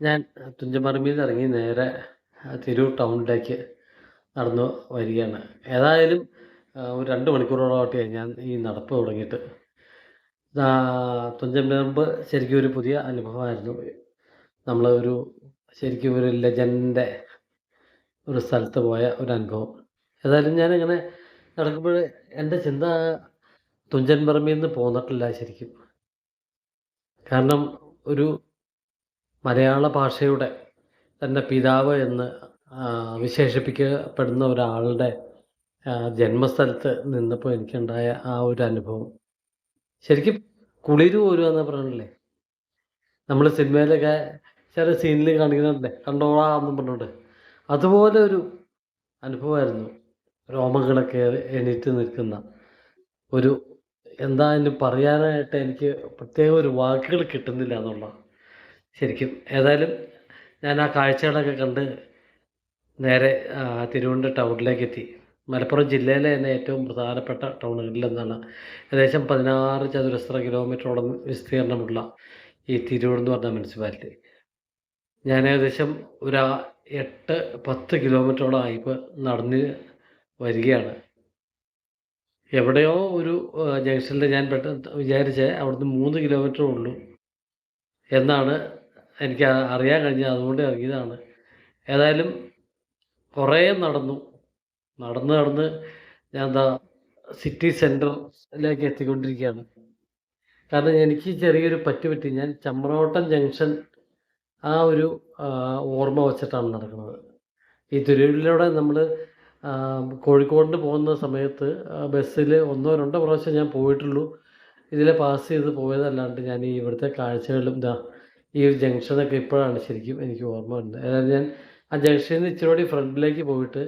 ഞാൻ തുഞ്ചൻപറമ്പിൽ നിന്ന് ഇറങ്ങി നേരെ തിരൂർ ടൗണിലേക്ക് നടന്നു വരികയാണ്. ഏതായാലും ഒരു രണ്ട് മണിക്കൂറോളമായിട്ട് ഞാൻ ഈ നടപ്പ് തുടങ്ങിയിട്ട്. തുഞ്ചമ്പറമ്പ് ശരിക്കും ഒരു പുതിയ അനുഭവമായിരുന്നു. നമ്മൾ ഒരു ശരിക്കും ഒരു ലെജൻഡിന്റെ ഒരു സ്ഥലത്ത് പോയ ഒരു അനുഭവം. ഏതായാലും അങ്ങനെ നടക്കുമ്പോൾ എന്റെ ചിന്ത തുഞ്ചൻ പറമ്പിൽ നിന്ന് പോന്നിട്ടില്ല ശരിക്കും. കാരണം ഒരു മലയാള ഭാഷയുടെ തന്നെ പിതാവ് എന്ന് വിശേഷിപ്പിക്കപ്പെടുന്ന ഒരാളുടെ ജന്മസ്ഥലത്ത് നിന്നപ്പോൾ എനിക്കുണ്ടായ ആ ഒരു അനുഭവം. ശരിക്കും കുളിര് പോരുക പറഞ്ഞില്ലേ? നമ്മൾ സിനിമയിലൊക്കെ ചില സീനിൽ കാണിക്കുന്നുണ്ടല്ലേ? കണ്ടോളാന്നും പറഞ്ഞിട്ട്. അതുപോലെ ഒരു അനുഭവമായിരുന്നു. രോമങ്ങളൊക്കെ എണീറ്റ് നിൽക്കുന്ന ഒരു എന്താ എന്ന് പറയാനായിട്ട് എനിക്ക് പ്രത്യേക ഒരു വാക്കുകൾ കിട്ടുന്നില്ല എന്നുള്ള ശരിക്കും. ഏതായാലും ഞാൻ ആ കാഴ്ചകളൊക്കെ കണ്ട് നേരെ തിരുവനന്തപുരം ടൗണിലേക്ക് എത്തി മലപ്പുറം ജില്ലയിലെ തന്നെ ഏറ്റവും പ്രധാനപ്പെട്ട ടൗണുകളിലൊന്നാണ്. ഏകദേശം പതിനാറ് ചതുരശ്ര കിലോമീറ്ററോളം വിസ്തീർണമുള്ള ഈ തിരൂർ എന്ന് പറഞ്ഞ മുനിസിപ്പാലിറ്റി. ഞാൻ ഏകദേശം ഒരു എട്ട് പത്ത് കിലോമീറ്ററോളം ഇപ്പോൾ നടന്ന് വരികയാണ്. എവിടെയോ ഒരു ജംഗ്ഷനിൽ ഞാൻ പെട്ടെന്ന് വിചാരിച്ചേ അവിടുന്ന് മൂന്ന് കിലോമീറ്റർ ഉള്ളൂ എന്നാണ് എനിക്ക് അറിയാൻ കഴിഞ്ഞത് അതുകൊണ്ട് ഇറങ്ങിയതാണ് ഏതായാലും കുറേ നടന്നു. നടന്ന് നടന്ന് ഞാൻ എന്താ സിറ്റി സെന്ററിലേക്ക് എത്തിക്കൊണ്ടിരിക്കുകയാണ് കാരണം എനിക്ക് ചെറിയൊരു പറ്റുപറ്റി ഞാൻ ചമ്രോട്ടം ജംഗ്ഷൻ ആ ഒരു ഓർമ്മ വച്ചിട്ടാണ് നടക്കുന്നത്. ഈ തുരുവിലൂടെ നമ്മൾ കോഴിക്കോടിന് പോകുന്ന സമയത്ത് ബസ്സിൽ ഒന്നോ രണ്ടോ പ്രാവശ്യം ഞാൻ പോയിട്ടുള്ളൂ. ഇതിലെ പാസ് ചെയ്ത് പോയതല്ലാണ്ട് ഞാൻ ഇവിടുത്തെ കാഴ്ചകളും ഈ ഒരു ജംഗ്ഷനൊക്കെ ഇപ്പോഴാണ് ശരിക്കും എനിക്ക് ഓർമ്മ വരുന്നത്. അതായത് ഞാൻ ആ ജംഗ്ഷനിൽ നിന്ന് ഇച്ചിരി കൂടി ഫ്രണ്ടിലേക്ക് പോയിട്ട്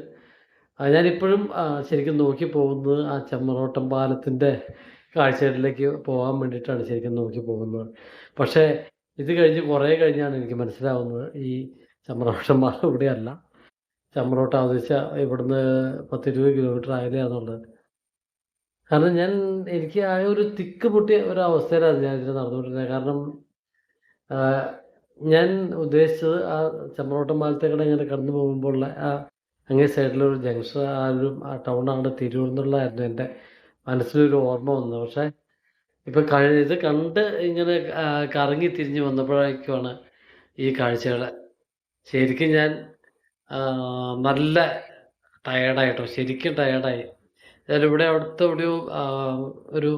ഞാനിപ്പോഴും ശരിക്കും നോക്കി പോകുന്നത് ആ ചമ്മറോട്ടം പാലത്തിന്റെ കാഴ്ചകളിലേക്ക് പോകാൻ വേണ്ടിയിട്ടാണ് ശരിക്കും നോക്കി പോകുന്നത്. പക്ഷേ ഇത് കഴിഞ്ഞ് കുറേ കഴിഞ്ഞാണ് എനിക്ക് മനസ്സിലാവുന്നത് ഈ ചമ്മറോട്ടം പാലം ഇവിടെയല്ല. ചമ്മറോട്ടം വെച്ചാൽ ഇവിടുന്ന് പത്തിരുപത് കിലോമീറ്റർ ആയതാന്നുള്ളത്. കാരണം ഞാൻ എനിക്ക് ആ ഒരു തിക്ക് പൊട്ടിയ ഒരു അവസ്ഥയിലാണ് ഞാൻ ഇതിൽ നടന്നുകൊണ്ടിരുന്നത്. കാരണം ഞാൻ ഉദ്ദേശിച്ചത് ആ ചമ്മറോട്ടം പാലത്തേക്കൂടെ ഇങ്ങനെ കടന്നു പോകുമ്പോഴുള്ള ആ അങ്ങേ സൈഡിലൊരു ജംഗ്ഷൻ ആ ഒരു ആ ടൗണാണ് തിരൂർ എന്നുള്ളതായിരുന്നു എന്റെ മനസ്സിലൊരു ഓർമ്മ വന്നത്. പക്ഷേ ഇപ്പം കഴിഞ്ഞ ഇത് കണ്ട് ഇങ്ങനെ കറങ്ങി തിരിഞ്ഞ് വന്നപ്പോഴേക്കുമാണ് ഈ കാഴ്ചകൾ ശരിക്കും ഞാൻ നല്ല ടയേർഡായിട്ടോ ശരിക്കും ടയേർഡായി ഞാൻ ഇവിടെ അവിടുത്തെ എവിടെയോ ഒരു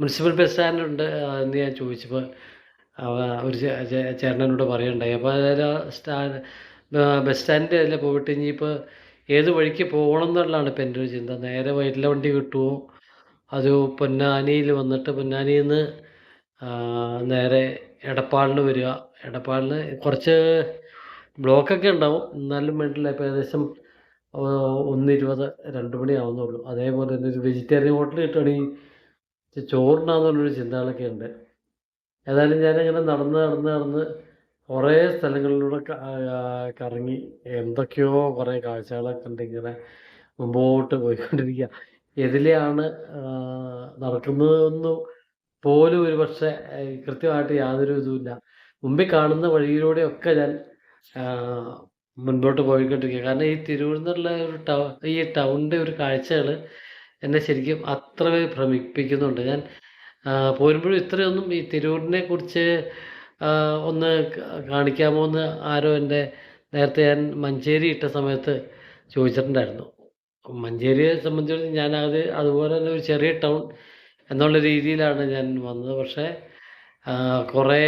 മുനിസിപ്പൽ ബസ് സ്റ്റാൻഡ് ഉണ്ട് എന്ന് ഞാൻ ചോദിച്ചപ്പോൾ ഒരു ചേട്ടനോട് പറയുണ്ടായി അപ്പോൾ അതായത് ആ സ്റ്റാൻഡ് ബസ് സ്റ്റാൻഡിന്റെ അതിൽ പോയിട്ട് ഇനിയിപ്പോൾ ഏത് വഴിക്ക് പോകണം എന്നുള്ളതാണ് ഇപ്പം എന്റെ ഒരു ചിന്ത. നേരെ വൈറ്റില വണ്ടി കിട്ടുമോ? അത് പൊന്നാനിയിൽ വന്നിട്ട് പൊന്നാനിയിൽ നിന്ന് നേരെ എടപ്പാളിന് വരിക. എടപ്പാളിന് കുറച്ച് ബ്ലോക്കൊക്കെ ഉണ്ടാവും. എന്നാലും വേണ്ടില്ല ഇപ്പോൾ ഏകദേശം ഒന്ന് ഇരുപത് രണ്ട് മണി ആവുന്നുള്ളൂ അതേപോലെ തന്നെ ഒരു വെജിറ്റേറിയൻ ഹോട്ടൽ കിട്ടുകയാണെങ്കിൽ ചോറിനാന്നുള്ളൊരു ചിന്തകളൊക്കെ ഉണ്ട്. ഏതായാലും ഞാനിങ്ങനെ നടന്ന് നടന്ന് നടന്ന് കുറേ സ്ഥലങ്ങളിലൂടെ കറങ്ങി എന്തൊക്കെയോ കുറേ കാഴ്ചകളൊക്കെ ഉണ്ട് ഇങ്ങനെ മുമ്പോട്ട് പോയിക്കൊണ്ടിരിക്കുക എതിലെയാണ് നടക്കുന്നതെന്ന് പോലും ഒരു പക്ഷെ കൃത്യമായിട്ട് യാതൊരു ഇതുമില്ല. മുമ്പിൽ കാണുന്ന വഴിയിലൂടെയൊക്കെ ഞാൻ മുൻപോട്ട് പോയിക്കൊണ്ടിരിക്കുക കാരണം ഈ തിരുവനന്തപുരത്തുള്ള ഒരു ടൗ ഈ ടൗണിന്റെ ഒരു കാഴ്ചകൾ എന്നെ ശരിക്കും അത്ര ഭ്രമിപ്പിക്കുന്നുണ്ട്. ഞാൻ പോരുമ്പോഴും ഇത്രയൊന്നും ഈ തിരൂരിനെ കുറിച്ച് ഒന്ന് കാണിക്കാമോ എന്ന് ആരോ എന്റെ നേരത്തെ ഞാൻ മഞ്ചേരി ഇട്ട സമയത്ത് ചോദിച്ചിട്ടുണ്ടായിരുന്നു. മഞ്ചേരിയെ സംബന്ധിച്ച് ഞാൻ അത് അതുപോലെ തന്നെ ഒരു ചെറിയ ടൗൺ എന്നുള്ള രീതിയിലാണ് ഞാൻ വന്നത്. പക്ഷേ കുറേ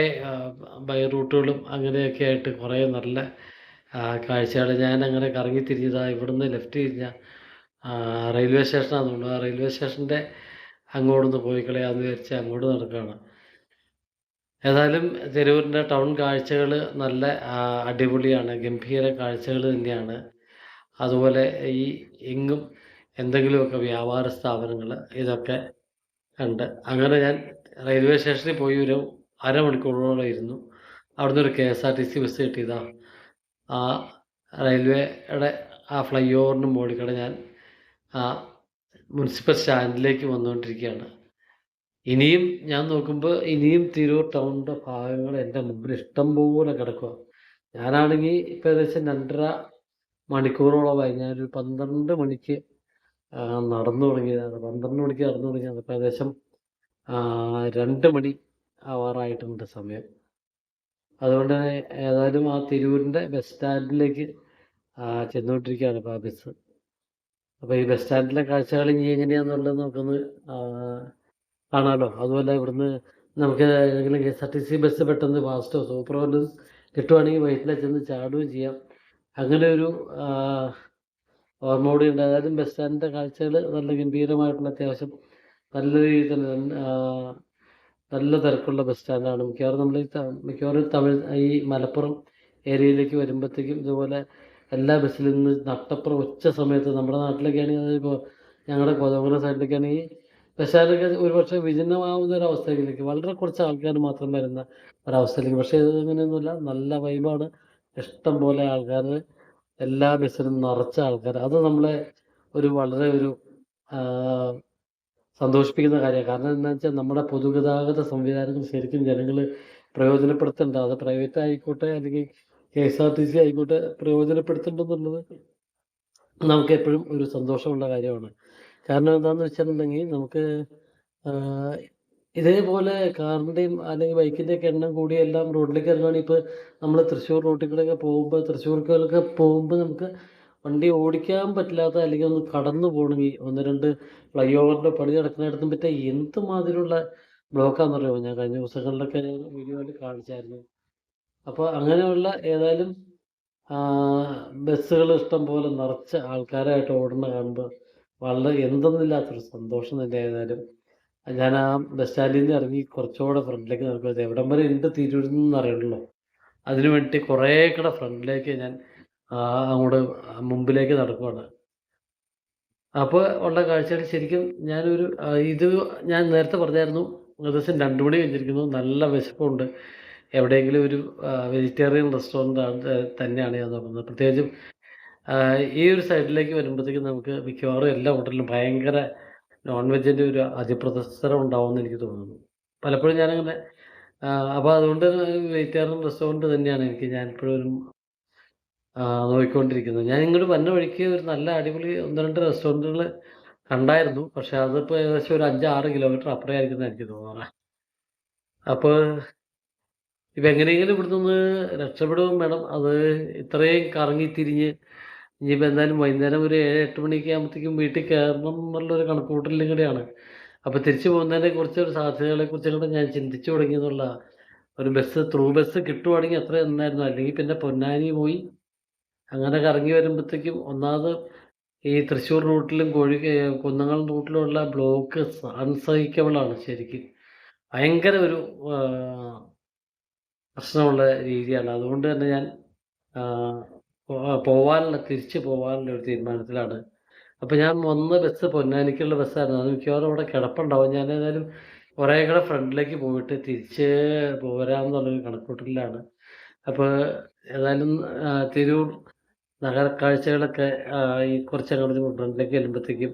ബൈ റൂട്ടുകളും അങ്ങനെയൊക്കെ ആയിട്ട് കുറേ നല്ല കാഴ്ചകൾ ഞാൻ അങ്ങനെ കറങ്ങി തിരിഞ്ഞതാ ഇവിടുന്ന് ലെഫ്റ്റ് തിരിഞ്ഞ റെയിൽവേ സ്റ്റേഷൻ തോന്നുന്നു ആ റെയിൽവേ സ്റ്റേഷന്റെ അങ്ങോട്ടൊന്ന് പോയി കളയാന്ന് വിചാരിച്ച് അങ്ങോട്ട് നടക്കുകയാണ് ഏതായാലും തിരൂരിന്റെ ടൗൺ കാഴ്ചകൾ നല്ല അടിപൊളിയാണ്. ഗംഭീര കാഴ്ചകൾ തന്നെയാണ്. അതുപോലെ ഈ എങ്ങും എന്തെങ്കിലുമൊക്കെ വ്യാപാര സ്ഥാപനങ്ങൾ ഇതൊക്കെ കണ്ട്. അങ്ങനെ ഞാൻ റെയിൽവേ സ്റ്റേഷനിൽ പോയി ഒരു അരമണിക്കൂറോളം ഇരുന്നു. അവിടുന്ന് ഒരു K S R T C bus കിട്ടിയതാ. ആ റെയിൽവേയുടെ ആ ഫ്ലൈ ഓവറിന് മുകളിൽ കൂടെ ഞാൻ ആ മുനിസിപ്പൽ സ്റ്റാൻഡിലേക്ക് വന്നുകൊണ്ടിരിക്കുകയാണ്. ഇനിയും ഞാൻ നോക്കുമ്പോൾ ഇനിയും തിരൂർ ടൗണിന്റെ ഭാഗങ്ങൾ എന്റെ മുമ്പിൽ ഇഷ്ടം പോലെ കിടക്കുക ഞാനാണെങ്കിൽ ഇപ്പം ഏകദേശം രണ്ടര മണിക്കൂറോളമായി ഞാനൊരു പന്ത്രണ്ട് മണിക്ക് നടന്നു തുടങ്ങിയതാണ്. പന്ത്രണ്ട് മണിക്ക് നടന്നു തുടങ്ങിയതാണ്. ഇപ്പം ഏകദേശം രണ്ട് മണി ആവാറായിട്ടുണ്ട് സമയം. അതുകൊണ്ട് ഏതായാലും ആ തിരൂരിന്റെ ബസ് സ്റ്റാൻഡിലേക്ക് ചെന്നുകൊണ്ടിരിക്കുകയാണ് ഇപ്പോൾ ആ ബസ്. അപ്പോൾ ഈ ബസ് സ്റ്റാൻഡിലെ കാഴ്ചകൾ ഇനി എങ്ങനെയാണെന്നുള്ളത് നമുക്കൊന്ന് കാണാമല്ലോ അതുപോലെ ഇവിടുന്ന് നമുക്ക് ഏതെങ്കിലും K S R T C bus പെട്ടെന്ന് ഫാസ്റ്റോ സൂപ്പറോ കിട്ടുവാണെങ്കിൽ വയറ്റിലെ ചെന്ന് ചാടുകയും ചെയ്യാം. അങ്ങനെ ഒരു ഓർമ്മ കൂടി ഉണ്ട്. അതായത് ബസ് സ്റ്റാൻഡിന്റെ കാഴ്ചകൾ നല്ല ഗംഭീരമായിട്ടുള്ള അത്യാവശ്യം നല്ല രീതിയിൽ തന്നെ നല്ല തിരക്കുള്ള ബസ് സ്റ്റാൻഡാണ് മിക്കവാറും നമ്മൾ മിക്കവാറും തമിഴ് ഈ മലപ്പുറം ഏരിയയിലേക്ക് വരുമ്പോഴത്തേക്കും ഇതുപോലെ എല്ലാ ബസ്സിലും നിന്ന് നട്ടപ്പുറം ഉച്ച സമയത്ത് നമ്മുടെ നാട്ടിലൊക്കെ ആണെങ്കിൽ അതായത് ഇപ്പോൾ ഞങ്ങളുടെ കോതമംഗലം സൈഡിലൊക്കെ ആണെങ്കിൽ ബസ് സ്റ്റാൻഡൊക്കെ ഒരു പക്ഷേ വിജനമാവുന്ന ഒരു അവസ്ഥയിലേക്ക് വളരെ കുറച്ച് ആൾക്കാർ മാത്രം വരുന്ന ഒരവസ്ഥയിലേക്ക്. പക്ഷേ അങ്ങനെയൊന്നുമില്ല നല്ല വൈബാണ്. ഇഷ്ടം പോലെ ആൾക്കാർ എല്ലാ ബസ്സിലും നിറച്ച ആൾക്കാർ അത് നമ്മളെ ഒരു വളരെ ഒരു സന്തോഷിപ്പിക്കുന്ന കാര്യമാണ്. കാരണം എന്താണെന്ന് വെച്ചാൽ നമ്മുടെ പൊതുഗതാഗത സംവിധാനങ്ങൾ ശരിക്കും ജനങ്ങൾ പ്രയോജനപ്പെടുത്തേണ്ട. അത് പ്രൈവറ്റ് ആയിക്കോട്ടെ അല്ലെങ്കിൽ K S R T C ആയിക്കോട്ടെ പ്രയോജനപ്പെടുത്തുന്നുണ്ടെന്നുള്ളത് നമുക്ക് എപ്പോഴും ഒരു സന്തോഷമുള്ള കാര്യമാണ്. കാരണം എന്താണെന്ന് വെച്ചിട്ടുണ്ടെങ്കിൽ നമുക്ക് ഇതേപോലെ കാറിന്റെയും അല്ലെങ്കിൽ ബൈക്കിന്റെയൊക്കെ എണ്ണം കൂടി എല്ലാം റോഡിലേക്ക് ഇറങ്ങുകയാണെങ്കിൽ ഇപ്പോൾ നമ്മൾ തൃശ്ശൂർ റോട്ടിൽ പോകുമ്പോൾ തൃശ്ശൂർക്കൊക്കെ പോകുമ്പോൾ നമുക്ക് വണ്ടി ഓടിക്കാൻ പറ്റില്ലാത്ത അല്ലെങ്കിൽ ഒന്ന് കടന്നു പോകണമെങ്കിൽ ഒന്ന് രണ്ട് ഫ്ലൈ ഓവറിന്റെ പണി നടക്കുന്നിടത്തും പറ്റിയ എന്തുമാതിരിയുള്ള ബ്ലോക്കാണെന്നറിയാമോ ഞാൻ കഴിഞ്ഞ ദിവസങ്ങളിലൊക്കെ വീഡിയോയിൽ കാണിച്ചായിരുന്നു. അപ്പോൾ അങ്ങനെയുള്ള ഏതായാലും ബസ്സുകൾ ഇഷ്ടം പോലെ നിറച്ച ആൾക്കാരായിട്ട് ഓടുന്ന കാണുമ്പോൾ വളരെ എന്തെന്നില്ലാത്തൊരു സന്തോഷം തന്നെ ഏതായാലും. ഞാൻ ആ ബസ് സ്റ്റാൻഡിൽ നിന്ന് ഇറങ്ങി കുറച്ചുകൂടെ ഫ്രണ്ടിലേക്ക് നടക്കുന്നത് എവിടം വരെ ഉണ്ട് തിരൂരിൽ അറിയണല്ലോ അതിനു വേണ്ടി കുറേ കൂടെ ഫ്രണ്ടിലേക്ക് ഞാൻ അങ്ങോട്ട് മുമ്പിലേക്ക് നടക്കുവാണ്. അപ്പോൾ ഉള്ള കാഴ്ചകൾ ശരിക്കും ഞാനൊരു ഇത് ഞാൻ നേരത്തെ പറഞ്ഞായിരുന്നു ഏകദേശം രണ്ട് മണി കഴിഞ്ഞിരിക്കുന്നു. നല്ല വിശപ്പുണ്ട്. എവിടെയെങ്കിലും ഒരു വെജിറ്റേറിയൻ റെസ്റ്റോറന്റ് തന്നെയാണ് ഞാൻ നോക്കുന്നത്. പ്രത്യേകിച്ചും ഈ ഒരു സൈഡിലേക്ക് വരുമ്പോഴത്തേക്കും നമുക്ക് മിക്കവാറും എല്ലാ ഹോട്ടലിലും ഭയങ്കര നോൺ വെജിന്റെ ഒരു അതിപ്രസരം ഉണ്ടാവുമെന്ന് എനിക്ക് തോന്നുന്നു. പലപ്പോഴും ഞാനങ്ങനെ അപ്പോൾ അതുകൊണ്ട് വെജിറ്റേറിയൻ റെസ്റ്റോറന്റ് തന്നെയാണ് എനിക്ക് ആ, നോക്കിക്കൊണ്ടിരിക്കുന്നത്. ഞാൻ ഇങ്ങോട്ട് വന്ന വഴിക്ക് ഒരു നല്ല അടിപൊളി ഒന്ന് രണ്ട് റെസ്റ്റോറന്റുകൾ കണ്ടായിരുന്നു. പക്ഷെ അതിപ്പോൾ ഏകദേശം ഒരു അഞ്ച് ആറ് കിലോമീറ്റർ അപ്പുറമായിരിക്കും എനിക്ക് തോന്നുന്നത് അപ്പോൾ ഇപ്പം എങ്ങനെയെങ്കിലും ഇവിടുന്ന് ഒന്ന് രക്ഷപ്പെടുകയും വേണം. അത് ഇത്രയും കറങ്ങി തിരിഞ്ഞ് ഇനിയിപ്പോൾ എന്തായാലും വൈകുന്നേരം ഒരു ഏഴ് എട്ട് മണിയൊക്കെ ആകുമ്പോഴത്തേക്കും വീട്ടിൽ കയറണം എന്നുള്ളൊരു കണക്കുകൂട്ടലിലും കൂടെയാണ്. അപ്പോൾ തിരിച്ചു പോകുന്നതിനെ കുറിച്ച് ഒരു സാധ്യതകളെ കുറിച്ചും കൂടെ ഞാൻ ചിന്തിച്ചു തുടങ്ങിയെന്നുള്ള ഒരു ബസ് ത്രൂ ബസ് കിട്ടുവാണെങ്കിൽ അത്ര നന്നായിരുന്നു. അല്ലെങ്കിൽ പിന്നെ പൊന്നാനി പോയി അങ്ങനെ കറങ്ങി വരുമ്പോഴത്തേക്കും ഒന്നാമത് ഈ തൃശ്ശൂർ റൂട്ടിലും കോഴി കുന്നങ്ങൾ റൂട്ടിലുമുള്ള ബ്ലോക്ക് അൺസഹിക്കബിളാണ് ശരിക്കും. ഭയങ്കര ഒരു പ്രശ്നമുള്ള രീതിയാണ്. അതുകൊണ്ട് തന്നെ ഞാൻ പോവാനുള്ള തിരിച്ച് പോവാനുള്ള ഒരു തീരുമാനത്തിലാണ്. അപ്പം ഞാൻ വന്ന ബസ് പൊന്നാനിക്കുള്ള ബസ്സായിരുന്നു. അത് മിക്കവാറും അവിടെ കിടപ്പുണ്ടാവും. ഞാൻ ഏതായാലും കുറേ കൂടെ ഫ്രണ്ടിലേക്ക് പോയിട്ട് തിരിച്ച് പോരാമെന്നുള്ളൊരു കണക്കൂട്ടലിലാണ്. അപ്പോൾ ഏതായാലും തിരൂർ നഗര കാഴ്ചകളൊക്കെ ഈ കുറച്ച് അങ്ങോട്ട് ഫ്രണ്ടിലേക്ക് ചെല്ലുമ്പോഴത്തേക്കും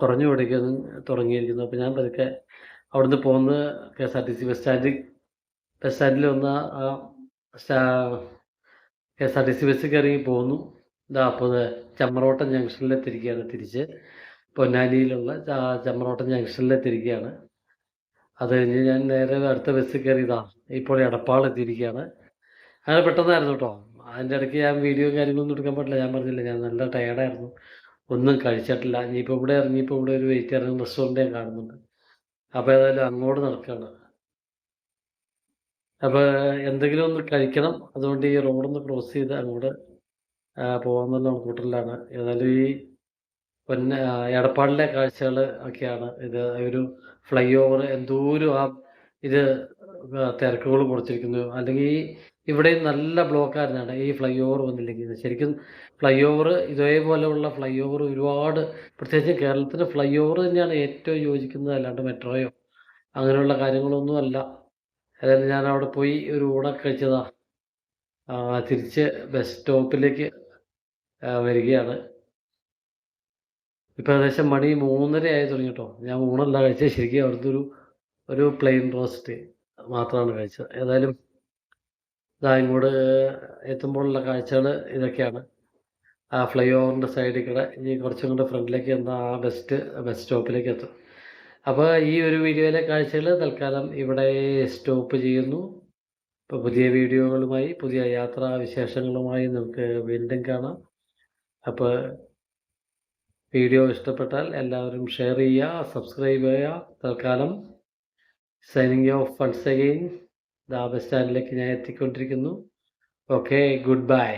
കുറഞ്ഞു പിടിക്കുന്നു തുടങ്ങിയിരിക്കുന്നു. അപ്പോൾ ഞാൻ പതുക്കെ അവിടുന്ന് പോകുന്ന K S R T C bus സ്റ്റാൻഡിൽ ബസ് സ്റ്റാൻഡിൽ വന്ന ആ K S R T C bus കയറി പോകുന്നു ഇതാ അപ്പോൾ ചമ്രവട്ടം ജംഗ്ഷനിലെത്തിരിക്കുകയാണ് തിരിച്ച്. പൊന്നാനിയിലുള്ള ചമ്രവട്ടം ജംഗ്ഷനിലെത്തിരിക്കുകയാണ് അത് കഴിഞ്ഞ് ഞാൻ നേരെ അടുത്ത ബസ് കയറിയതാ ഇപ്പോൾ എടപ്പാൾ എത്തിയിരിക്കുകയാണ്. അങ്ങനെ പെട്ടെന്നായിരുന്നു കേട്ടോ. അതിന്റെ ഇടയ്ക്ക് ഞാൻ വീഡിയോ കാര്യങ്ങളൊന്നും എടുക്കാൻ പറ്റില്ല ഞാൻ പറഞ്ഞില്ല ഞാൻ നല്ല ടയർഡായിരുന്നു. ഒന്നും കഴിച്ചിട്ടില്ല. ഇനിയിപ്പോൾ ഇവിടെ ഇറങ്ങിയപ്പോൾ ഇവിടെ ഒരു വെജിറ്റേറിയൻ റെസ്റ്റോറന്റ് ഞാൻ കാണുന്നുണ്ട്. അപ്പോൾ ഏതായാലും അങ്ങോട്ട് നടക്കുകയാണ്. അപ്പോൾ എന്തെങ്കിലും ഒന്ന് കഴിക്കണം. അതുകൊണ്ട് ഈ റോഡൊന്ന് ക്രോസ് ചെയ്ത് അങ്ങോട്ട് പോകാമെന്നുള്ള കൂട്ടറിലാണ് ഏതായാലും ഈ പൊന്ന എടപ്പാളിലെ കാഴ്ചകൾ ഒക്കെയാണ്. ഇത് ഒരു ഫ്ലൈ ഓവർ എന്തോരം ആ ഇത് തിരക്കുകൾ കുറച്ചിരിക്കുന്നു അല്ലെങ്കിൽ ഈ ഇവിടെയും നല്ല ബ്ലോക്കാരനാണ് ഈ ഫ്ലൈ ഓവർ വന്നില്ലെങ്കിൽ ശരിക്കും ഫ്ലൈ ഓവർ ഇതേപോലെയുള്ള ഫ്ലൈ ഓവർ ഒരുപാട് പ്രത്യേകിച്ച് കേരളത്തിന് ഫ്ലൈ ഓവർ തന്നെയാണ് ഏറ്റവും യോജിക്കുന്നത് അല്ലാണ്ട് മെട്രോയോ അങ്ങനെയുള്ള കാര്യങ്ങളൊന്നും അല്ല അതായത് ഞാൻ അവിടെ പോയി ഒരു ഊണൊക്കെ കഴിച്ചതാ. തിരിച്ച് ബസ് സ്റ്റോപ്പിലേക്ക് വരികയാണ്. ഇപ്പം ഏകദേശം മണി മൂന്നര ആയി തുടങ്ങി കേട്ടോ ഞാൻ ഊണല്ല കഴിച്ചത് ശരിക്കും അവിടുത്തെ ഒരു ഒരു പ്ലെയിൻ റോസ്റ്റ് മാത്രമാണ് കഴിച്ചത്. ഏതായാലും ഇതാ ഇങ്ങോട്ട് എത്തുമ്പോഴുള്ള കാഴ്ചകൾ ഇതൊക്കെയാണ്. ആ ഫ്ലൈ ഓവറിന്റെ സൈഡിൽ കൂടെ ഇനി കുറച്ചും കൂടെ ഫ്രണ്ടിലേക്ക് എന്നാൽ ആ ബെസ്റ്റ് ബസ് സ്റ്റോപ്പിലേക്ക് എത്തും. അപ്പോൾ ഈ ഒരു വീഡിയോയിലെ കാഴ്ചകൾ തൽക്കാലം ഇവിടെ സ്റ്റോപ്പ് ചെയ്യുന്നു. ഇപ്പോൾ പുതിയ വീഡിയോകളുമായി പുതിയ യാത്രാ വിശേഷങ്ങളുമായി നമുക്ക് വീണ്ടും കാണാം. അപ്പോൾ വീഡിയോ ഇഷ്ടപ്പെട്ടാൽ എല്ലാവരും ഷെയർ ചെയ്യുക സബ്സ്ക്രൈബ് ചെയ്യുക. തൽക്കാലം സൈനിങ് ഓഫ് ഫൺസ് അഗെയിൻ. ദാ ബസ് സ്റ്റാൻഡിലേക്ക് ഞാൻ എത്തിക്കൊണ്ടിരിക്കുന്നു. Okay good bye.